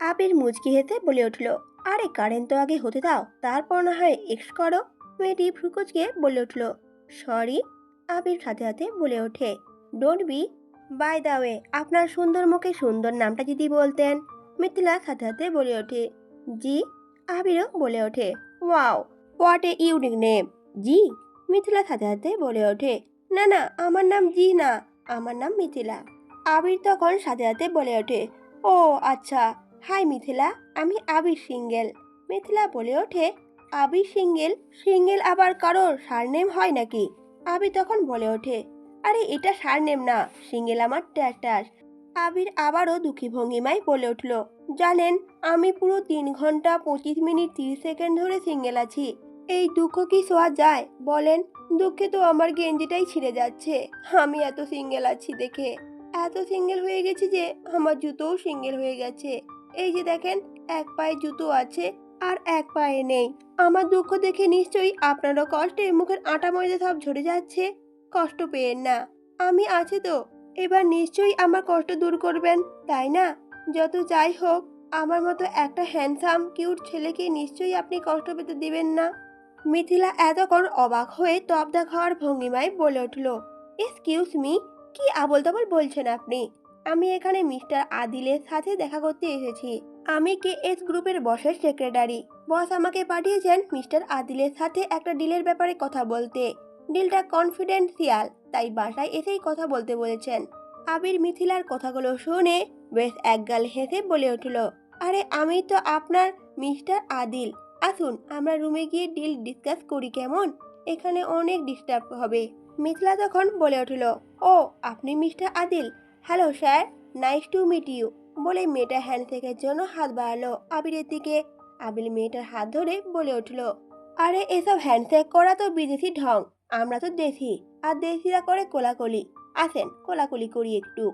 আবির মুচকি হেতে বলে উঠল, আরে কারেন্ট তো আগে হতে দাও, তারপর না হয় এক্স করো। মেয়েটি ফ্রুকুচকে বলে উঠল, সরি। আবির সাথে সাথে বলে ওঠে don't be by the way আপনার সুন্দর মুখে সুন্দর নামটা যদি বলতেন। মিথিলা সাথে সাথে বলে ওঠে, জি? আবিরও বলে ওঠে wow what a unique name জি? মিথিলা সাথে সাথে বলে ওঠে, না না, আমার নাম জি না, আমার নাম মিথিলা। আবির তখন সাথে সাথে বলে ওঠে, ও আচ্ছা। হাই মিথিলা, আমি আবির সিঙ্গেল। মিথিলা বলে ওঠে, আবির সিঙ্গেল? সিঙ্গেল আবার কারোর সারনেম হয় নাকি? আবির তখন বলে ওঠে, আরে এটা সারনেম না, সিঙ্গেল আমার ট্যাটাস আবির আবারও দুঃখী ভঙ্গিমায় বলে উঠল, জানেন, আমি পুরো তিন ঘণ্টা পঁচিশ মিনিট তিরিশ সেকেন্ড ধরে সিঙ্গেল আছি। এই দুঃখ কি শোয়া যায়? বলেন, দুঃখে তো আমার গেঞ্জিটাই ছিঁড়ে যাচ্ছে, আমি এত সিঙ্গেল আছি দেখে। এত সিঙ্গেল হয়ে গেছি যে, আমার জুতোও সিঙ্গেল হয়ে গেছে। এই যে দেখেন, এক পায়ে জুতো আছে আর এক পায়ে নেই। আমার দুঃখ দেখে নিশ্চয়ই আপনারও কষ্টে মুখের আটা ময়দা সব ঝরে যাচ্ছে। কষ্ট পেয়েন না। আমি আছি তো। এবার নিশ্চয়ই আমার কষ্ট দূর করবেন, তাই না? যত যাই হোক, আমার মতো একটা হ্যান্ডসাম কিউট ছেলেকে নিশ্চয়ই আপনি কষ্ট পেতে দিবেন না। মিথিলা এতক্ষণ অবাক হয়ে তবদা খাওয়ার ভঙ্গিমায় বলে উঠল এক্সকিউজ মি কি আবল তাবল বলছেন আপনি? আমি এখানে মিস্টার আদিলের সাথে দেখা করতে এসেছি। আমি কে এস গ্রুপের বসের সেক্রেটারি। বস আমাকে পাঠিয়েছেন মিস্টার আদিলের সাথে একটা ডিলের ব্যাপারে কথা বলতে। ডিলটা কনফিডেন্সিয়াল তাই বাসায় এসেই কথা বলতে বলেছেন। আবির মিথিলার কথাগুলো শুনে বেশ একগাল হেসে বলে উঠল, আরে, আমি তো আপনার মিস্টার আদিল। আসুন, আমরা রুমে গিয়ে ডিল ডিসকাস করি কেমন? এখানে অনেক ডিস্টার্ব হবে। মিথিলা তখন বলে উঠল, ও, আপনি mister Adil? Hello sir, nice to meet you বলে মেয়েটা হ্যান্ডশেকের জন্য হাত বাড়ালো আবিরের দিকে। আবির মেয়েটার হাত ধরে বলে উঠল, আরে এসব হ্যান্ডশেক করা তো বিদেশি ঢং, আমরা তো দেশি, আর দেশিরা করে কোলাকুলি। আসেন, কোলাকুলি করি একটু।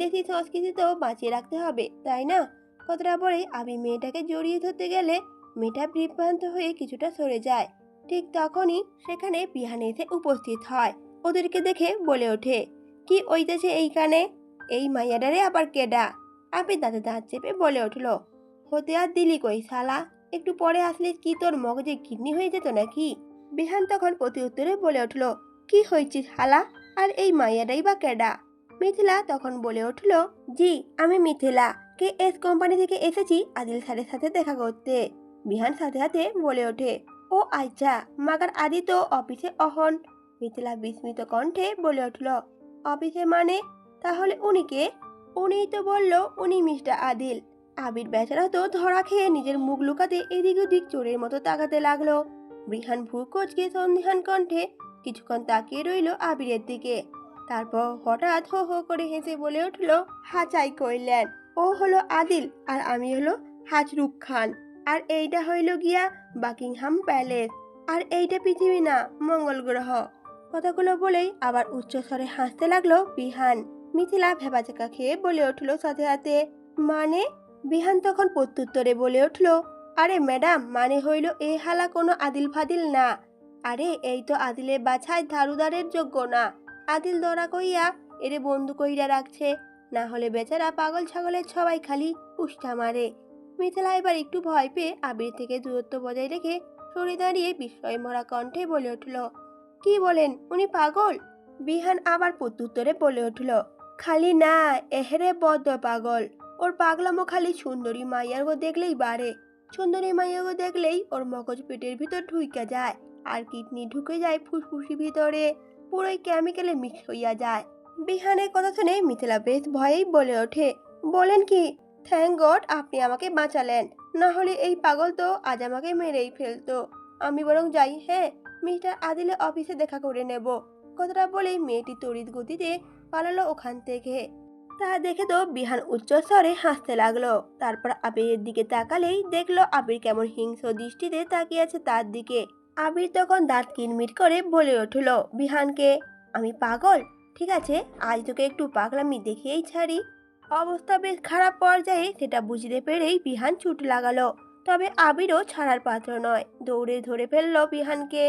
দেশি সংস্কৃতি তো বাঁচিয়ে রাখতে হবে, তাই না? কতটা বলে আমি মেয়েটাকে জড়িয়ে ধরতে গেলে মেয়েটা বিভ্রান্ত হয়ে কিছুটা সরে যায়। ঠিক তখনই সেখানে বিহান এসে উপস্থিত হয়। ওদেরকে দেখে বলে ওঠে, কি ওইতেছে এইখানে? এই মাইয়াডারে আবার কেডা? আপনি দাঁতে দাঁত চেপে বলে উঠল, হতে আর দিলি কই শালা? একটু পরে আসলে কি তোর মগজে কিডনি হয়ে যেত নাকি? বিহান তখন প্রতি উত্তরে বলে উঠল, কি হয়েছে শালা? আর এই মাইয়াডাই বা কেডা? মিথিলা তখন বলে উঠল, জি, আমি মিথিলা। কে এস কোম্পানি থেকে এসেছি আদিল স্যারের সাথে দেখা করতে। বিহান সাথে সাথে বলে ওঠে, ও আচ্ছা মাগার আদি তো অফিসে অহন। মিথিলা বিস্মিত কণ্ঠে বলে উঠল, অফিসে মানে? তাহলে উনি কে উনিই তো বলল উনি মিস্টার আদিল। আবির বেচারা তো ধরা খেয়ে নিজের মুখ লুকাতে এদিক ওদিক চোরের মতো তাকাতে লাগল। বৃহান ভূ কোচকে সন্ধিহান কণ্ঠে কিছুক্ষণ তাকিয়ে রইল আবিরের দিকে। তারপর হঠাৎ হো হো করে হেসে বলে উঠল, হাচাই কইলেন, ও হলো আদিল আর আমি হলো হাজরুখ খান। আর এইটা হইল গিয়া বাকিংহাম প্যালেস। আর এইটা পৃথিবী না, মঙ্গল গ্রহ। কথাগুলো বলেই আবার উচ্চস্বরে হাসতে লাগল বিহান মিথিলা ভেবাচাকা খেয়ে বলে উঠল সাথে সাথে মানে? বিহান তখন প্রত্যুত্তরে বলে উঠল, আরে ম্যাডাম মানে হইল এ হালা কোনো আদিল ফাদিল না। আরে, এই তো আদিলের বাছায় ধারুদারের যোগ্য না। আদিল দরা কইয়া এরে বন্ধু কইরা রাখছে। না হলে বেচারা পাগল ছাগলের সবাই খালি উষ্ঠা মারে মিথিলা এবার একটু ভয় পেয়ে আবির থেকে দূরত্ব বজায় রেখে সরে দাঁড়িয়ে বিস্ময় মরা কণ্ঠে বলে উঠল, কি বলেন, উনি পাগল? বিহান আবার প্রত্যুত্তরে বলে উঠল খালি না, এহেরে বদ্ধ পাগল। ওর পাগলামো খালি সুন্দরী মাইয়ারগো দেখলেই বাড়ে। সুন্দরী মাইয়াগো দেখলেই ওর মগজ পেটের ভিতর ঢুইকা যায় আর কিডনি ঢুকে যায় ফুসফুসি ভিতরে। পুরোই কেমিক্যালে মিক্স হইয়া যায়। বিহানের কথা শুনে মিথিলা বেশ ভয়েই বলে ওঠে, বলেন কি থ্যাংক গড আপনি আমাকে বাঁচালেন। না হলে এই পাগল তো আজ আমাকে মেরেই ফেলতো। আমি বরং যাই হ্যাঁ? মিস্টার আদিলে অফিসে দেখা করে নেব। কথাটা বলেই মেয়েটি তড়িৎ গতিতে পালালো ওখান থেকে। তা দেখে তো বিহান উচ্চস্বরে হাসতে লাগল। তারপর আবিরের দিকে তাকালেই দেখল আবির কেমন হিংস্র দৃষ্টিতে তাকিয়ে আছে তার দিকে। আবির তখন দাঁত কিনমিট করে বলে উঠল, বিহানকে, আমি পাগল? ঠিক আছে, আজ তোকে একটু পাগলামি দেখিয়েই ছাড়ি। অবস্থা বেশ খারাপ পর্যায়ে সেটা বুঝতে পেরেই বিহান ছুট লাগালো। তবে আবিরও ছাড়ার পাত্র নয়, দৌড়ে ধরে ফেলল বিহানকে।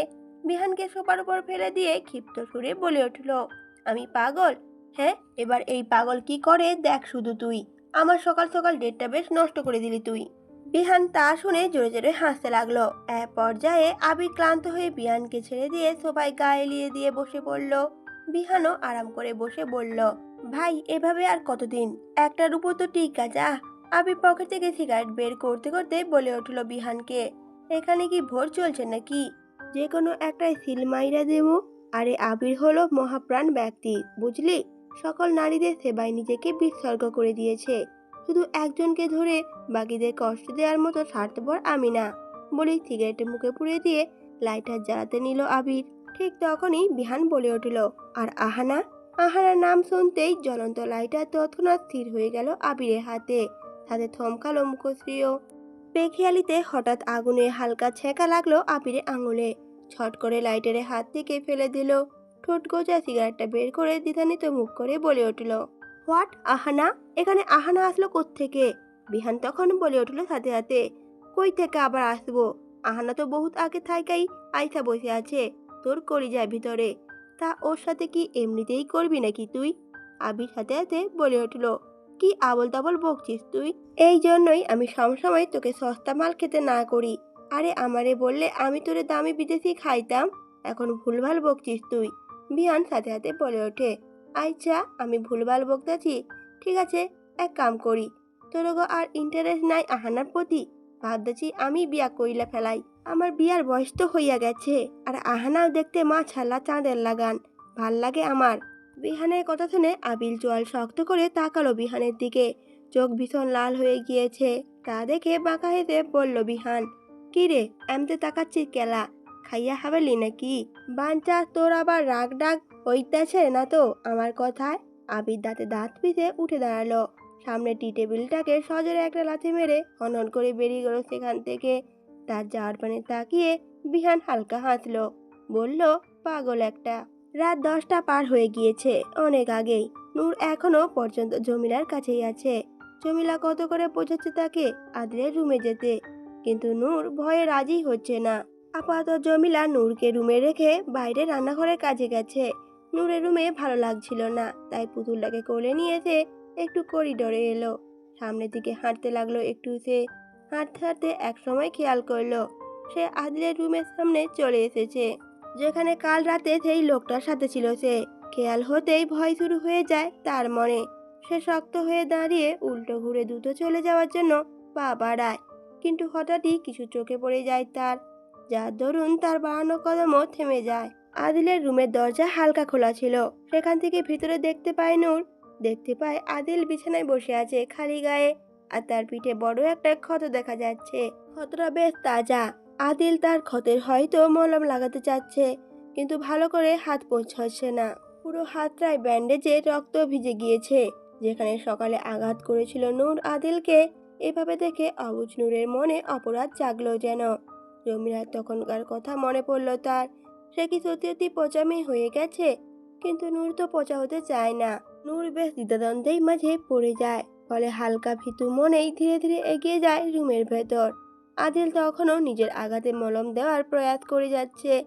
বিহানকে সোপার উপর ফেলে দিয়ে ক্ষিপ্ত সুরে বলে উঠল, আমি পাগল? হ্যাঁ এবার এই পাগল কি করে? দেখ শুধু তুই। আমার সকাল সকাল ডেটটা বেশ নষ্ট করে দিলি তুই। বিহান তা শুনে জোরে জোরে হাসতে লাগল। এক পর্যায়ে আবির ক্লান্ত হয়ে বিহানকে ছেড়ে দিয়ে সবাই গায়ে লিয়ে দিয়ে বসে পড়ল। বিহানও আরাম করে বসে বলল, ভাই, এভাবে আর কতদিন? একটার উপর তো টিকা যা। আবির পকেট থেকে সিগারেট বের করতে করতে বলে উঠল বিহানকে এখানে কি ভোর চলছে নাকি? যে কোনো একটাই সিল মাইরা দেবো। আরে আবির হলো মহাপ্রাণ ব্যক্তি, বুঝলি? সকল নারীদের সেবায় নিজেকে বিসর্গ করে দিয়েছে। শুধু একজনকে ধরে বাকিদের কষ্ট দেওয়ার মতো স্বার্থপর আমি না। বলে সিগারেটে মুখে পুড়ে দিয়ে লাইটার জ্বালাতে নিল আবির। ঠিক তখনই বিহান বলে উঠল, আর আহানা? আহানার নাম শুনতেই জ্বলন্ত লাইটার তৎক্ষণাৎ স্থির হয়ে গেল আবিরের হাতে। সাথে থমকালো মুখশ্রীও। পেখিয়ালিতে হঠাৎ আগুনে হালকা ছেঁকা লাগল আবিরে আঙুলে। ছট করে লাইটারে হাত থেকে ফেলে দিল। ঠোঁট গোজা সিগারেটটা বের করে দ্বিধান্বিত মুখ করে বলে উঠল, হোয়াট? আহানা? এখানে আহানা আসলো থেকে বিহান তখন বলে উঠল সাথে সাথে কই থেকে আবার আসব? আহানা তো বহুত আগে থাইকাই আইসা বসে আছে। তোর করি যায় ভিতরে। তা ওর সাথে কি এমনিতেই করবি নাকি তুই? আবির সাথে সাথে বলে উঠল, কি আবল তাবল বকছিস তুই? এই জন্যই আমি সবসময় তোকে সস্তা মাল খেতে না করি। আরে আমারে বললে আমি তোরে দামি বিদেশি খাইতাম। এখন ভুলভাল বকছিস তুই। বিহান সাথে সাথে বলে ওঠে। আচ্ছা আমি ভুলভাল বকতেছি। ঠিক আছে, এক কাম করি। তোর আর ইন্টারেস্ট নাই আহানার প্রতি। ভাবতেছি আমি বিয়া কইলা ফেলাই। আমার বিয়ার বয়স তো হইয়া গেছে। আর আহানাও দেখতে মা ছাল্লা চাঁদের লাগান। ভালো লাগে আমার। বিহানের কথা শুনে আবিল জোয়াল শক্ত করে তাকালো বিহানের দিকে। চোখ ভীষণ লাল হয়ে গিয়েছে। তা দেখে বাঁকা হেসে বলল, বিহান কি রে এমতে তাকাচ্ছি কেলা। খাইয়া হাবেলি নাকি? বাঞ্চা, তোর আবার রাগ ডাক হইতেছে না তো আমার কথায়? আবির দাঁতে দাঁত পিষে উঠে দাঁড়াল। সামনে টি টেবিলটাকে সজোরে একটা লাথি মেরে হনন করে বেরিয়ে গেল সেখান থেকে। তার যাওয়ার পানে তাকিয়ে বিহান হালকা হাসলো। বলল, পাগল একটা। রাত দশটা পার হয়ে গিয়েছে, অনেক আগেই। নূর এখনও পর্যন্ত জমিলার কাছেই আছে। জমিলা কত করে বোঝাচ্ছে তাকে আদিলের রুমে যেতে। কিন্তু নূর ভয়ে রাজি হচ্ছে না। আপাতত জমিলা নূরকে রুমে রেখে বাইরে রান্নাঘরের কাজে গেছে। নূরের রুমে ভালো লাগছিল না, তাই পুতুলটাকে কোলে নিয়ে এসে একটু করিডোরে এলো। সামনের দিকে হাঁটতে লাগল একটু সে। হাঁটতে হাঁটতে এক সময় খেয়াল করল, সে আদিলের রুমের সামনে চলে এসেছে, যেখানে কাল রাতে সেই লোকটার সাথে ছিল সে। খেয়াল হতেই ভয় শুরু হয়ে যায় তার মনে। সে শক্ত হয়ে দাঁড়িয়ে উল্টো ঘুরে দ্রুত চলে যাওয়ার জন্য পা বাড়ায়। কিন্তু হঠাৎই কিছু চোখে পড়ে যায় তার। যার দরুন তার বাড়ানো কদমও থেমে যায়। আদিলের রুমের দরজা হালকা খোলা ছিল। সেখান থেকে ভিতরে দেখতে পায় নূর। দেখতে পায় আদিল বিছানায় বসে আছে খালি গায়ে। আর তার পিঠে বড় একটা ক্ষত দেখা যাচ্ছে। ক্ষতটা বেশ তাজা। আদিল তার ক্ষতের হয়তো মলম লাগাতে চাচ্ছে, কিন্তু ভালো করে হাত পৌঁছাচ্ছে না। পুরো হাতটায় ব্যান্ডেজে রক্ত ভিজে গিয়েছে। যেখানে সকালে আঘাত করেছিল নূর আদিলকে। এভাবে দেখে অবুজ নূরের মনে অপরাধ জাগলো যেন। জমিরার তখনকার কথা মনে পড়ল তার। সে কি সত্যি সত্যি পচামি হয়ে গেছে? কিন্তু নূর তো পচা হতে চায় না। নূর বেশ দ্বিধাদ্বন্দ্বেই মাঝে পড়ে যায়। ফলে হালকা ভীতু মনেই ধীরে ধীরে এগিয়ে যায় রুমের ভেতর। আদিল তখনও নিজের আঘাতে মলম দেওয়ার প্রয়াস করে যাচ্ছে।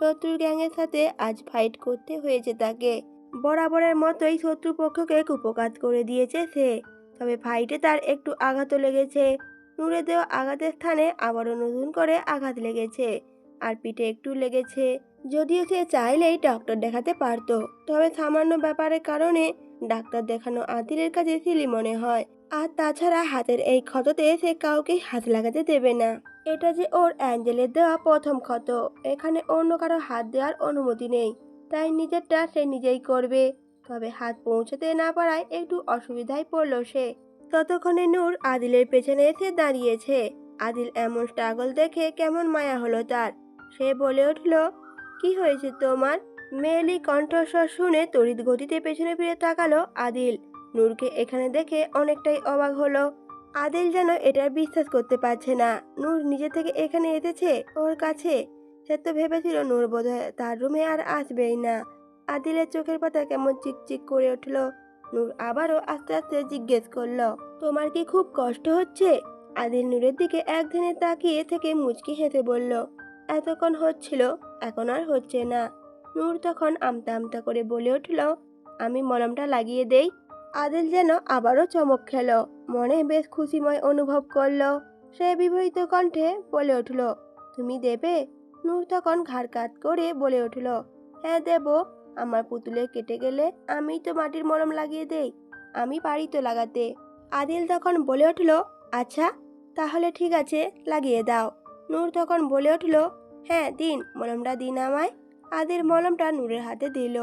শত্রুর গ্যাংয়ের সাথে আজ ফাইট করতে হয়েছে তাকে। বরাবরের মতোই শত্রুপক্ষকে কুপকাত করে দিয়েছে সে। তবে ফাইটে তার একটু আঘাতও লেগেছে। নূরে দেওয়া আঘাতের স্থানে আবারও নতুন করে আঘাত লেগেছে। আর পিঠে একটু লেগেছে। যদিও সে চাইলেই ডক্টর দেখাতে পারতো। তবে সামান্য ব্যাপারের কারণে ডাক্তার দেখানো আদিলের কাছে সিলি মনে হয়। আর তাছাড়া হাতের এই ক্ষততে সে কাউকে হাত লাগাতে দেবে না। এটা যে ওর অ্যাঞ্জেলের দেওয়া প্রথম ক্ষত। এখানে অন্য কারও হাত দেওয়ার অনুমতি নেই। তাই নিজেরটা সে নিজেই করবে। তবে হাত পৌঁছাতে না পারায় একটু অসুবিধায় পড়ল সে। ততক্ষণে নূর আদিলের পেছনে এসে দাঁড়িয়েছে। আদিল এমন স্ট্রাগল দেখে কেমন মায়া হলো তার। সে বলে উঠল, কি হয়েছে তোমার? মেয়েলি কণ্ঠস্বর শুনে তড়িৎ গতিতে পেছনে ফিরে তাকালো আদিল। নূরকে এখানে দেখে অনেকটাই অবাক হলো। আদিল যেন এটার বিশ্বাস করতে পারছে না। নূর নিজে থেকে এখানে এসেছে ওর কাছে। সে তো ভেবেছিল নূর বোধহয় তার রুমে আর আসবেই না। আদিলের চোখের পাতা কেমন চিকচিক করে উঠল। নূর আবারও আস্তে আস্তে জিজ্ঞেস করল, তোমার কি খুব কষ্ট হচ্ছে? আদিল নূরের দিকে এক ধ্যানে তাকিয়ে থেকে মুচকি হেসে বলল, এতক্ষণ হচ্ছিল, এখন আর হচ্ছে না। নূর তখন আমতা আমতা করে বলে উঠল, আমি মলমটা লাগিয়ে দেই। আদিল যেন আবারও চমক খেলো, মনে বেশ খুশিময় অনুভব করল। সে বিপরীত কণ্ঠে বলে উঠল, তুমি দেবে? নূর তখন ঘাড় কাত করে বলে উঠল হ্যাঁ দেব। আমার পুতুলে কেটে গেলে আমি তো মাটির মলম লাগিয়ে দেই, আমি পারি তো লাগাতে। আদিল তখন বলে উঠল আচ্ছা তাহলে ঠিক আছে, লাগিয়ে দাও। নূর তখন বলে উঠল হ্যাঁ দিন মলমটা দিন আমায়। আদিল মলমটা নূরের হাতে দিল।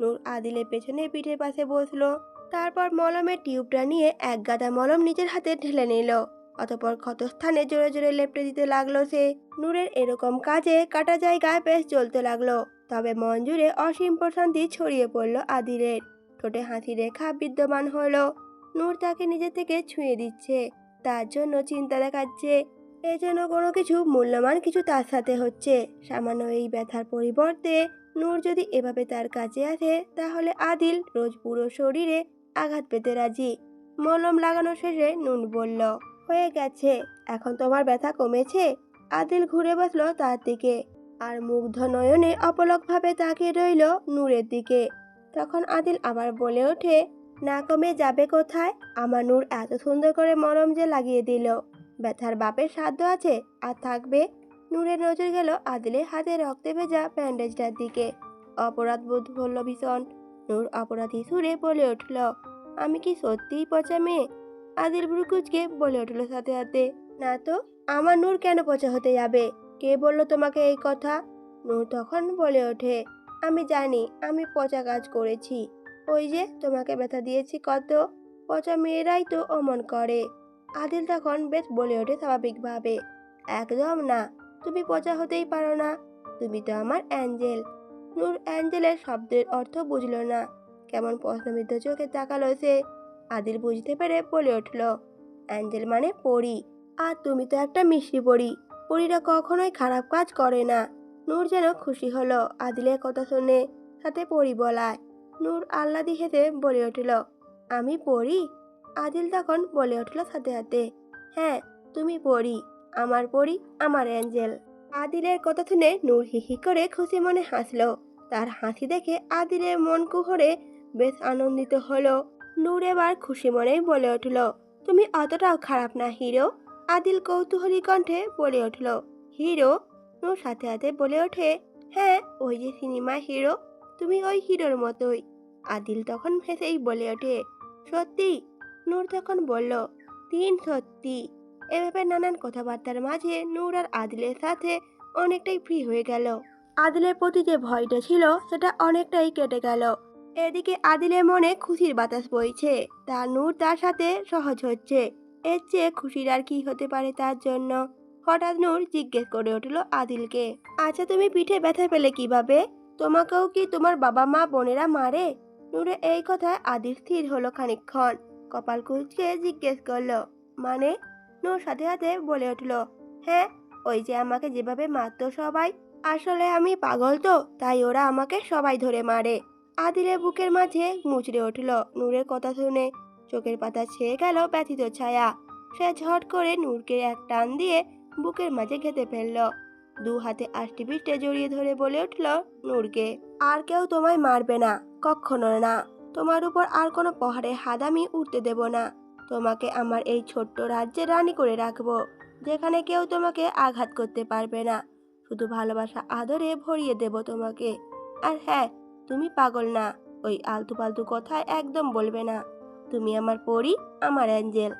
নূর আদিলের পেছনে পিঠের পাশে বসল। তারপর মলমের টিউবটা নিয়ে এক গাদা মলম নিজের হাতে ঢেলে নিল। অতপর ক্ষতস্থানে জোরে জোরে লেপটে দিতে লাগল সে। নূরের এরকম কাজে কাটা জায়গায় বেশ জ্বলতে লাগল। তবে মন জুড়ে অসীম প্রশান্তি ছড়িয়ে পড়ল আদিলের। ঠোঁটে হাসি রেখা বিদ্যমান হলো। নূর তাকে নিজে থেকে ছুঁয়ে দিচ্ছে। তার জন্য চিন্তা দেখাচ্ছে, এ যেন কোনো কিছু মূল্যবান কিছু তার সাথে হচ্ছে। সামান্য এই ব্যথার পরিবর্তে নূর যদি এভাবে তার কাছে আসে, তাহলে আদিল রোজ পুরো শরীরে আঘাত পেতে রাজি। মলম লাগানো শেষে নুন বলল, হয়ে গেছে, এখন তোমার ব্যথা কমেছে? আদিল ঘুরে বসল তার দিকে। আর মুগ্ধ নয়নে অপলকভাবে তাকিয়ে রইল নূরের দিকে। তখন আদিল আবার বলে ওঠে, না কমে যাবে কোথায়? আমার নূর এত সুন্দর করে মরম যে লাগিয়ে দিল। ব্যথার বাপের সাধ্য আছে, আর থাকবে? নূরের নজর গেল আদিলের হাতে রক্তে ভেজা ব্যান্ডেজটার দিকে। অপরাধ বোধ হল ভীষণ। নূর অপরাধী সুরে বলে উঠল, আমি কি সত্যিই পচা মেয়ে? আদিল ভ্রুকুচকে বলে উঠল সাথে সাথে, না তো, আমার নূর কেন পচা হতে যাবে? কে বলল তোমাকে এই কথা? নূর তখন বলে ওঠে, আমি জানি, আমি পচা কাজ করেছি। ওই যে তোমাকে ব্যথা দিয়েছি কত? পচা মেয়েরাই তো অমন করে। আদিল তখন বেশ বলে ওঠে স্বাভাবিকভাবে, একদম না, তুমি পচা হতেই পারো না। তুমি তো আমার অ্যাঞ্জেল। নূর অ্যাঞ্জেলের শব্দের অর্থ বুঝলো না, কেমন প্রশ্নবিদ্ধ চোখে তাকালো সে। আদিল বুঝতে পেরে বলে উঠল, অ্যাঞ্জেল মানে পড়ি আর তুমি তো একটা মিষ্টি পরি। পরিরা কখনোই খারাপ কাজ করে না। নূর যেন খুশি হলো। আদিলের কথা শুনে সাথে পরি বলায়। নূর আল্লাদি হেসে বলে উঠল, আমি পড়ি আদিল তখন বলে উঠল সাথে সাথে হ্যাঁ তুমি পড়ি আমার পড়ি আমার অ্যাঞ্জেল। আদিলের কথা শুনে নূর হিহি করে খুশি মনে হাসলো। তার হাসি দেখে আদিলের মন কুহরে বেশ আনন্দিত হলো। নূর এবার খুশি মনেই বলে উঠল, তুমি অতটাও খারাপ না, হিরো। আদিল কৌতূহলী কণ্ঠে বলে উঠল, হিরো? নূর সাথে সাথে বলে ওঠে হ্যাঁ ওই যে সিনেমা হিরো, তুমি ওই হিরোর মতোই। আদিল তখন হেসেই বলে ওঠে, সত্যি? নূর তখন বলল, তিন সত্যি। এভাবে নানান কথাবার্তার মাঝে নূর আর আদিলের সাথে অনেকটাই ফ্রি হয়ে গেল। আদিলের প্রতি যে ভয়টা ছিল, সেটা অনেকটাই কেটে গেল। এদিকে আদিলের মনে খুশির বাতাস বইছে, তা নূর তার সাথে সহজ হচ্ছে। এর চেয়ে খুশির আর কি হতে পারে তার জন্য? হঠাৎ নূর জিজ্ঞেস করে উঠল আদিলকে। আচ্ছা তুমি পিঠে ব্যথা পেলে কীভাবে? তোমাকেও কি তোমার বাবা মা, বোনেরা মারে? নূরে এই কথায় আদিল স্থির হলো খানিকক্ষণ। কপাল কুচকে জিজ্ঞেস করল মানে? নূর সাথে সাথে বলে উঠল হ্যাঁ ওই যে আমাকে যেভাবে মারতো সবাই, আসলে আমি পাগল তো, তাই ওরা আমাকে সবাই ধরে মারে। আদিলের বুকের মাঝে মুচড়ে উঠল নূরের কথা শুনে। চোখের পাতা ছেয়ে গেল ব্যথিত ছায়া। সে ঝট করে নূরকে এক টান দিয়ে বুকের মাঝে ঘেঁটে ফেলল। দু হাতে আষ্টি পিষ্টে জড়িয়ে ধরে বলে উঠল নূরকে, আর কেউ তোমায় মারবে না, কখনো না। তোমার উপর আর কোনো পাহাড়ে হাত আমি উঠতে দেব না। তোমাকে আমার এই ছোট্ট রাজ্যে রানী করে রাখব, যেখানে কেউ তোমাকে আঘাত করতে পারবে না। শুধু ভালোবাসা আদরে ভরিয়ে দেব তোমাকে। আর হ্যাঁ তুমি পাগল না, ওই আলতু পালতু কথায় একদম বলবে না। তুমি আমার পরি আমার অ্যাঞ্জেল।